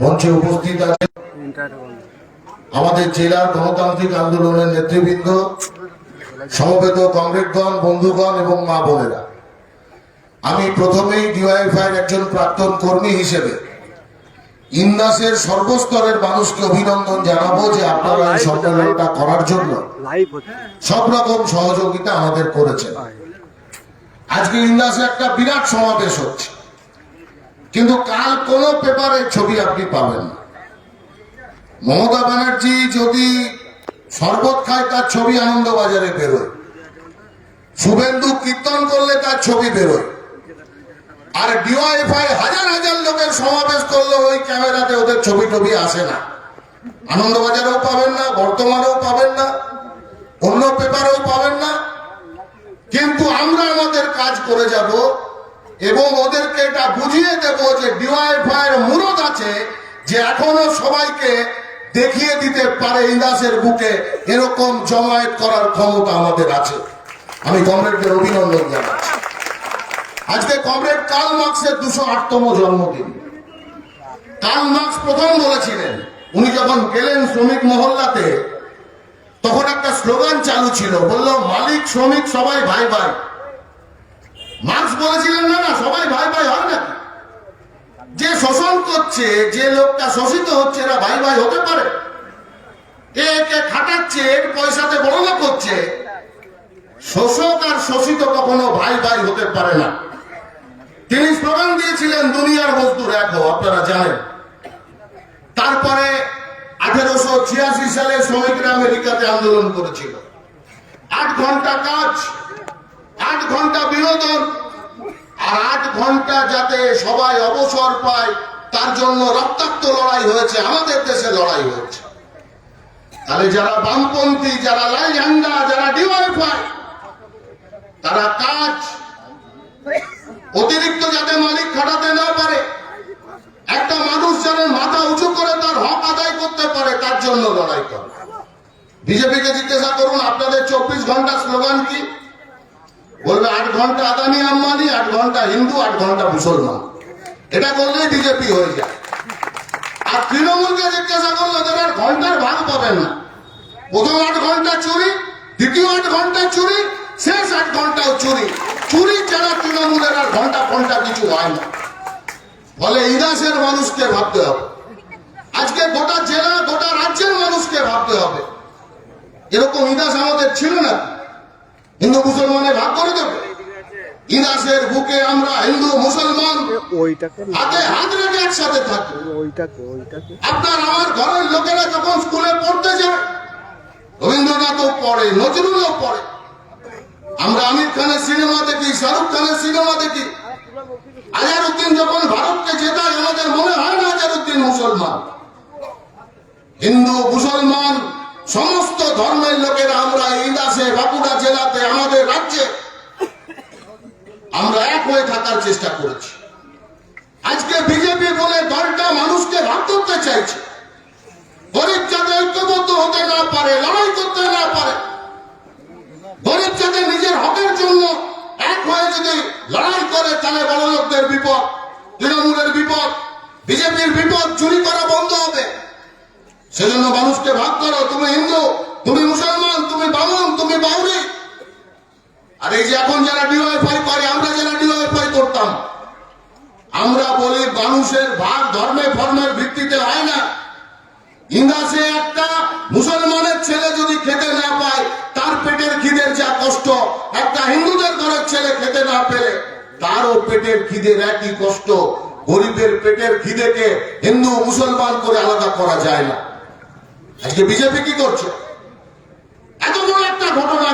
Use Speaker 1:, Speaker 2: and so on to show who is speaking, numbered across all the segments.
Speaker 1: মঞ্চে উপস্থিত আছে। আমাদের জেলার গণতান্ত্রিক আন্দোলনের নেতৃবৃন্দ, সমবেত কংগ্রেসগণ, বন্ধুগণ এবং মা বোনেরা। আমি প্রথমেই ডিওয়াইফাইয়ের একজন প্রাক্তন কর্মী হিসেবে ইন্দাসের সর্বস্তরের মানুষকে অভিনন্দন জানাব যে আপনারা এই সম্মেলনটা করার জন্য সব রকম সহযোগিতা আমাদের করেছেন। আজকে ইন্দাসে একটা বিরাট সমাবেশ হচ্ছে। কিন্তু কাল কোন পেপারের ছবি আপনি পাবেন মমতা ব্যানার্জি যদি শরবত খায়, তার ছবি আনন্দবাজারে বেরোয়। শুভেন্দু কীর্তন করলে তার ছবি বেরোয়। আর ডিওয়াইফাই হাজার হাজার লোকের সমাবেশ করলে ওই ক্যামেরাতে ওদের ছবি টবি আসে না। আনন্দবাজারেও পাবেন না, বর্তমানেও পাবেন না, অন্য পেপারেও পাবেন না। কিন্তু আমরা আমাদের কাজ করে যাব এবং ওদেরকে এটা বুঝিয়ে দেব যে ডিওয়াইফাই এর আছে যে এখনও সবাইকে দেখিয়ে দিতে পারে ইন্দাসের বুকে এরকম জমায়েত করার ক্ষমতা আমাদের আছে। আমি কমরেডদের অভিনন্দন জানাচ্ছি। আজকে কমরেড কার্ল মার্কসের দুশো আটতম জন্মদিন। কার্ল মার্কস প্রথম বলেছিলেন, উনি যখন গেলেন শ্রমিক মহল্লাতে, তখন একটা স্লোগান চালু ছিল, বলল, মালিক, শ্রমিক, সবাই ভাই ভাই। মার্কস বলেছিলেন না না, সবাই ভাই ভাই হয় না। যে শোষণ করছে, যে লোকটা শোষিত হচ্ছে, এরা ভাই ভাই হতে পারে। একে খাটাচ্ছে, এর পয়সাতে বড় লোক হচ্ছে শোষক আর শোষিত কখনো ভাই ভাই হতে পারে না। তিনি স্লোগান দিয়েছিলেন দুনিয়ার মজদুর এক আপনারা জানেন। তারপরে আঠেরোশো ছিয়াশি সালে শ্রমিকরা আমেরিকাতে আন্দোলন করেছিল। আট ঘণ্টা কাজ আট ঘণ্টা বিনোদন আর আট ঘণ্টা যাতে সবাই অবসর পায়, তার জন্য রক্তাক্ত লড়াই হয়েছে, আমাদের দেশে লড়াই হয়েছে। তাহলে যারা বামপন্থী, যারা লাই ঝান্ডা, যারা ডিওয়াইফাই, তারা কাজ অতিরিক্ত যাতে মালিক খাটাতে না পারে, একটা মানুষ যেন মাথা উঁচু করে তার হক আদায় করতে পারে, তার জন্য লড়াই করে। বিজেপিকে জিজ্ঞাসা করুন, আপনাদের চব্বিশ ঘণ্টা স্লোগান কি? বলবে আট ঘণ্টা আদানি আম্বানি আট ঘণ্টা হিন্দু, আট ঘণ্টা মুসলমান। এটা করলেই বিজেপি হয়ে যায়। আর তৃণমূলকে জিজ্ঞাসা করলে, তারা ঘণ্টার ভাগ পাবেন না। প্রথম আট ঘণ্টা চুরি, দ্বিতীয় আট ঘণ্টা চুরি, শেষ আট ঘন্টাও চুরি। চুরি ছাড়া তৃণমূলের আর ঘণ্টা ঘণ্টা কিছু হয় না। ফলে ইদাসের মানুষকে ভাবতে হবে। আজকে গোটা জেলা, গোটা রাজ্যের মানুষকে ভাবতে হবে। এরকম ইদাস আমাদের ছিল না। হিন্দু মুসলমানের ভাগ করে দেবে। ইদাসের বুকে আমরা হিন্দু মুসলমান হাতে হাত রেখে একসাথে থাকি আপনার আমার ঘরের লোকেরা যখন স্কুলে পড়তে যায় রবীন্দ্রনাথও পড়ে নজরুলও পড়ে। আমরা আমির খানের সিনেমা দেখি শাহরুখ খানের সিনেমা দেখি। আজারউদ্দিন যখন ভারতকে জেতায় আমাদের মনে হয় না আজারউদ্দিন মুসলমান। হিন্দু মুসলমান সমস্ত ধর্মের লোকেরা আমরা এই দাসে বাঁকুড়া জেলাতে আমাদের রাজ্যে আমরা এক হয়ে থাকার চেষ্টা করেছি। আজকে বিজেপি বলে দলটা মানুষকে ভাগ করতে চাইছে। গরিব যাতে ঐক্যবদ্ধ হতে না পারে, লড়াই করতে না পারে, গরিব যাতে নিজের হকের জন্য এক হয়ে যদি লড়াই করে, তাহলে বড় লোকদের বিপদ, তৃণমূলের বিপদ, বিজেপির বিপদ চুরি করা বন্ধ হবে। সেজন্য মানুষকে ভাগ করো, তুমি হিন্দু, তুমি মুসলমান, তুমি বামন, তুমি বাউরি আর এই যে এখন যারা ডিওয়াইফাই করে, আমরা যারা ডিওয়াইফাই করতাম, আমরা বলি মানুষের ভাগ, ধর্মে, ফর্মের ভিত্তিতে হয় না। ইন্দাসে একটা মুসলমানের ছেলে যদি খেতে না পায়, তার পেটের খিদের যা কষ্ট, একটা হিন্দুদের ঘরের ছেলে খেতে না পেলে, তারও পেটের খিদের একই কষ্ট। গরিবের পেটের খিদেকে হিন্দু, মুসলমান করে আলাদা করা যায় না। আজকে বিজেপি কি করছে? এত বড় একটা ঘটনা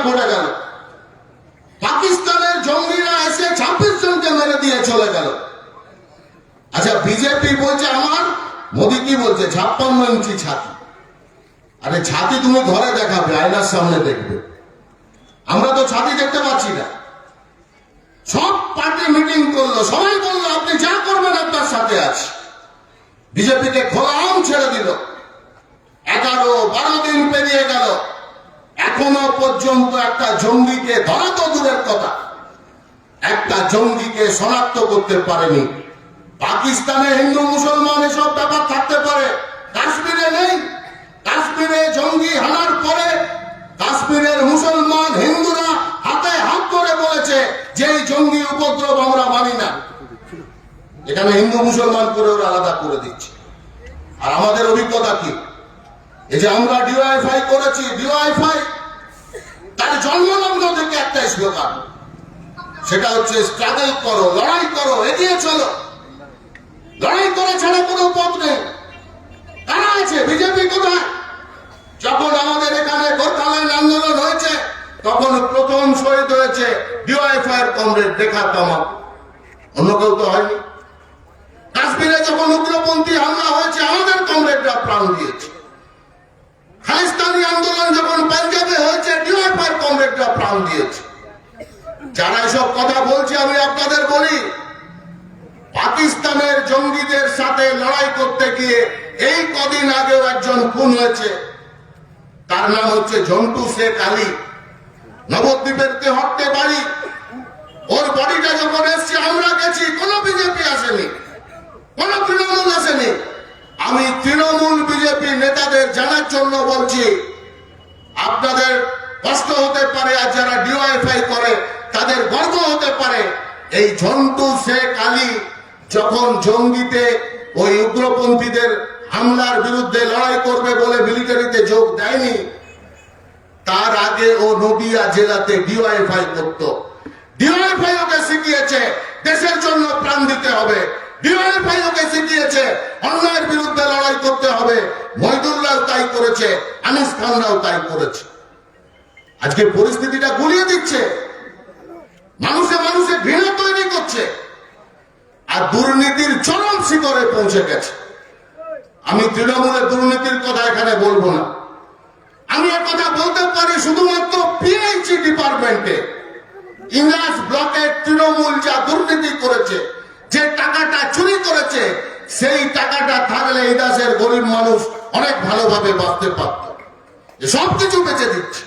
Speaker 1: বিজেপি বলছে আমার, মোদী কি বলছে? ছাপ্পান্ন ইঞ্চি ছাতি। আরে ছাতি তুমি ঘরে দেখাবে, আয়নার সামনে দেখবে। আমরা তো ছাতি দেখতে পাচ্ছি না। সব পার্টি মিটিং করল, সবাই বলল, আপনি যা করবেন, আপনার সাথে আছি। বিজেপিকে খোলা আম ছেড়ে দিল। এগারো, বারো দিন পেরিয়ে গেল। এখনও পর্যন্ত একটা জঙ্গিকে ধরা তো দূরের কথা। একটা জঙ্গিকে শনাক্ত করতে পারেনি। পাকিস্তানে হিন্দু মুসলমান এসব ব্যাপার থাকতে পারে। কাশ্মীরে নেই। কাশ্মীরে জঙ্গি হানার পরে কাশ্মীরের মুসলমান হিন্দুরা হাতে হাত করে বলেছে যে জঙ্গি উপদ্রব আমরা মানি না। এখানে হিন্দু মুসলমান করে ওরা আলাদা করে দিচ্ছে। আর আমাদের অভিজ্ঞতা কি? এই যে আমরা ডিওয়াইফাই করেছি ডিওয়াইফাই তার জন্মলগ্ন থেকে একটা স্লোগান। সেটা হচ্ছে, স্ট্রাগল করো, লড়াই করো, এগিয়ে চলো। লড়াই করে ছাড়া কোনো পথ নেই। কারা আছে, বিজেপি কোথায়? যখন আমাদের এখানে গোর্খাল্যান্ড আন্দোলন হয়েছে, তখন প্রথম শহীদ হয়েছে ডিওয়াইফাই এর কমরেড রেখা তামাক অন্য কেউ তো হয়নি। কাশ্মীরে যখন উগ্রপন্থী হামলা হয়েছে, আমাদের কমরেডরা প্রাণ দিয়েছে। খালিস্তানি আন্দোলন যখন পাঞ্জাবে হয়েছে, ডিওয়াইফাই কমরেডরা প্রাণ দিয়েছে। যারা এসব কথা বলছে, আমি আপনাদের বলি পাকিস্তানের জঙ্গিদের সাথে লড়াই করতে গিয়ে এই কদিন আগেও একজন খুন হয়েছে। তার নাম হচ্ছে জন্টু শেখ আলী। নবদ্বীপের তেহট্টে বাড়ি। ওর বডিটা যখন এসছে, আমরা গেছি, কোন বিজেপি আসেনি, কোন তৃণমূল আসেনি। আমি তৃণমূল বিজেপি নেতাদের জানার জন্য বলছি, আপনাদের কষ্ট হতে পারে আর যারা ডিওয়াইফাই করে, তাদের গর্ব হতে পারে। এই ঝন্টু শেখ আলী যখন জঙ্গিতে ওই উগ্রপন্থীদের হামলার বিরুদ্ধে লড়াই করবে বলে মিলিটারিতে যোগ দেয়নি, তার আগে ও নদিয়া জেলাতে ডিওয়াইফাই করত। ডিওয়াইফাই ওকে শিখিয়েছে, দেশের জন্য প্রাণ দিতে হবে। ডিওয়াইফাই ওকে শিখিয়েছে, অন্যায়ের বিরুদ্ধে লড়াই করতে হবে। মহিদুল্লাহ তাই করেছে, আনিস খানরাও তাই করেছে। আজকে পরিস্থিতিটা গুলিয়ে দিচ্ছে। মানুষে মানুষে ঘৃণা তৈরি করছে। আর দুর্নীতির চরম শিখরে পৌঁছে গেছে। আমি তৃণমূলের দুর্নীতির কথা এখানে বলব না। আমি এক কথা বলতে পারি শুধুমাত্র পিএইচি ডিপার্টমেন্টে। ইংরাজ ব্লকের তৃণমূল যা দুর্নীতি করেছে, যে টাকাটা চুরি করেছে, সেই টাকাটা থাকলে এই দেশের গরিব মানুষ অনেক ভালোভাবে বাঁচতে পারত। সব কিছু বেঁচে দিচ্ছে।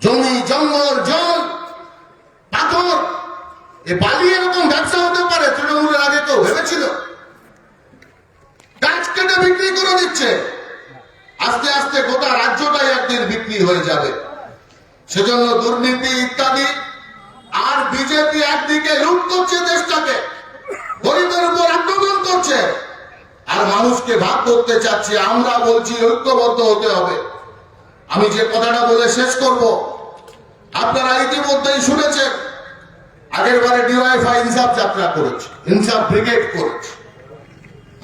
Speaker 1: জমি, জঙ্গল, জল, পাথর, এ বালি এরকম ব্যবসা কেউ গাছ কেটে বিক্রি করে দিচ্ছে। আস্তে আস্তে গোটা রাজ্যটাই একদিন বিক্রি হয়ে যাবে। সেজন্য দুর্নীতি ইত্যাদি, আর বিজেপি একদিকে লুট করছে দেশটাকে গরিবের উপর আক্রমণ করছে। আর মানুষকে ভাগ করতে চাচ্ছে, আমরা বলছি ঐক্যবদ্ধ হতে হবে। আমি যে কথাটা বলে শেষ করব, আপনারা ইতিমধ্যেই শুনেছেন আগের বারে ডিওয়াইফাই ইনসাফ যাত্রা করেছে ইনসাফ ব্রিগেড করেছে।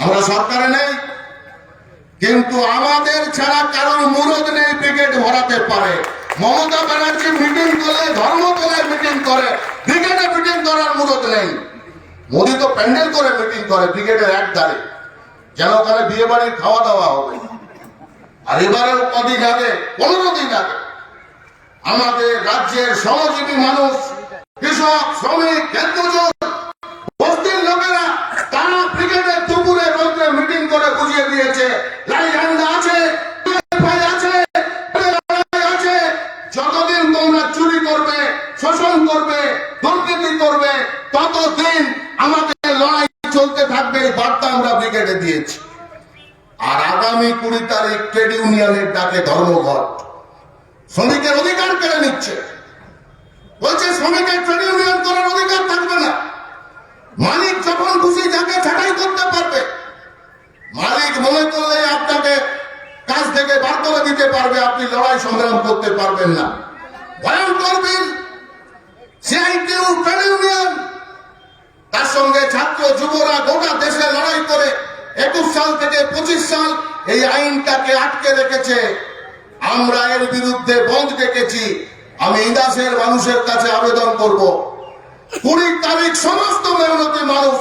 Speaker 1: আমরা সরকারে নেই, কিন্তু আমাদের ছাড়া কারোর মুরদ নেই ব্রিগেড ভরাতে পারে। মমতা ব্যানার্জি মিটিং করে ধর্মতলায় মিটিং করে ব্রিগেডে মিটিং করার মুরদ নেই। মোদী তো প্যান্ডেল করে মিটিং করে ব্রিগেডের এক ধারে যেন ওখানে বিয়ে বাড়ির খাওয়া দাওয়া হবে। আর এবারেও কদিন আগে, পনেরো দিন আগে, আমাদের রাজ্যের সহজীবী মানুষ কৃষক, শ্রমিক ক্ষেত্রজোর বস্তির লোকেরা, তারা ব্রিগেডের দুপুরে রোদ্রে মিটিং করে বুঝিয়ে দিয়েছে চুরি করবে, শোষণ করবে, দুর্নীতি করবে, ততদিন আমাদের লড়াই চলতে থাকবে। বার্তা আমরা ব্রিগেডে দিয়েছি। আর আগামী কুড়ি তারিখ ট্রেড ইউনিয়নের ডাকে ধর্মঘট। শ্রমিকের অধিকার কেড়ে নিচ্ছে। বলছে, শ্রমিকের ট্রেড ইউনিয়ন করার অধিকার থাকবে না। মালিক যখন খুশি যাকে ছাঁটাই করতে পারবে। মালিক মনে করলে আপনাকে কাজ থেকে বার করে দিতে পারবে, আপনি লড়াই সংগ্রাম করতে পারবেন না। ভয়ঙ্কর বিল। সিআইটিউ ট্রেড ইউনিয়ন তার সঙ্গে ছাত্র যুবরা গোটা দেশে লড়াই করে, একুশ সাল থেকে পঁচিশ সাল এই আইনটাকে আটকে রেখেছে। আমরা এর বিরুদ্ধে বন্ধ ডেকেছি। আমি ইদাসের মানুষের কাছে আবেদন করব। কুড়ি তারিখ সমস্ত মেহনতি মানুষ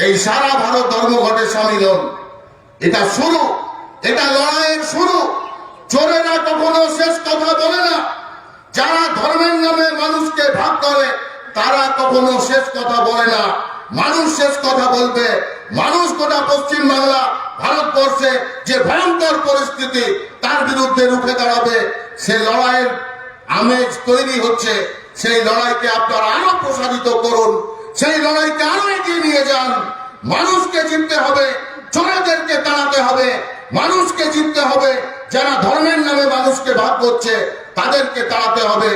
Speaker 1: এই সারা ভারত ধর্মঘটে সামিল হন। এটা শুরু, এটা লড়াইয়ের শুরু। চোরেরা কখনো শেষ কথা বলে না। যারা ধর্মের নামে মানুষকে ভাগ করে, তারা কখনো শেষ কথা বলে না। মানুষ শেষ কথা বলবে। মানুষ গোটা পশ্চিম বাংলা, ভারতবর্ষে যে ভয়ঙ্কর পরিস্থিতি, তার বিরুদ্ধে রুখে দাঁড়াবে। সে লড়াইয়ের আমেজ তৈরি হচ্ছে, সেই লড়াইকে আপনারা আরও প্রসারিত করুন, সেই লড়াইকে আরও এগিয়ে নিয়ে যান। মানুষকে জিততে হবে চোরেদেরকে তাড়াতে হবে, মানুষকে জিততে হবে, যারা ধর্মের নামে মানুষকে ভাগ করছে, তাদেরকে তাড়াতে হবে।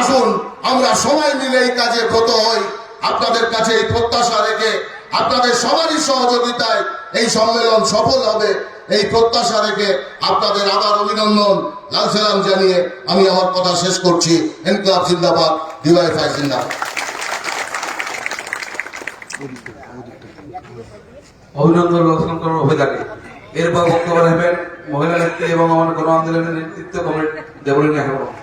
Speaker 1: আসুন, আমরা সবাই মিলে এই কাজে ব্রত হই। আপনাদের কাছে এই প্রত্যাশা রেখে আপনাদের সবারই সহযোগিতায় এই সম্মেলন সফল হবে। এই প্রত্যাশা রেখে আপনাদের আবার অভিনন্দন। লাল সালাম জানিয়ে আমি আমার কথা শেষ করছি। ইনকলাব জিন্দাবাদ ডিওয়াইফাই জিন্দাবাদ।
Speaker 2: অভিনন্দন রচনা করার অভিধানে। এরপর বক্তব্য রাখবেন মহিলা নেত্রী এবং আমার গণ আন্দোলনের নেতৃত্ব কমিটি দেবলিনী হারমোন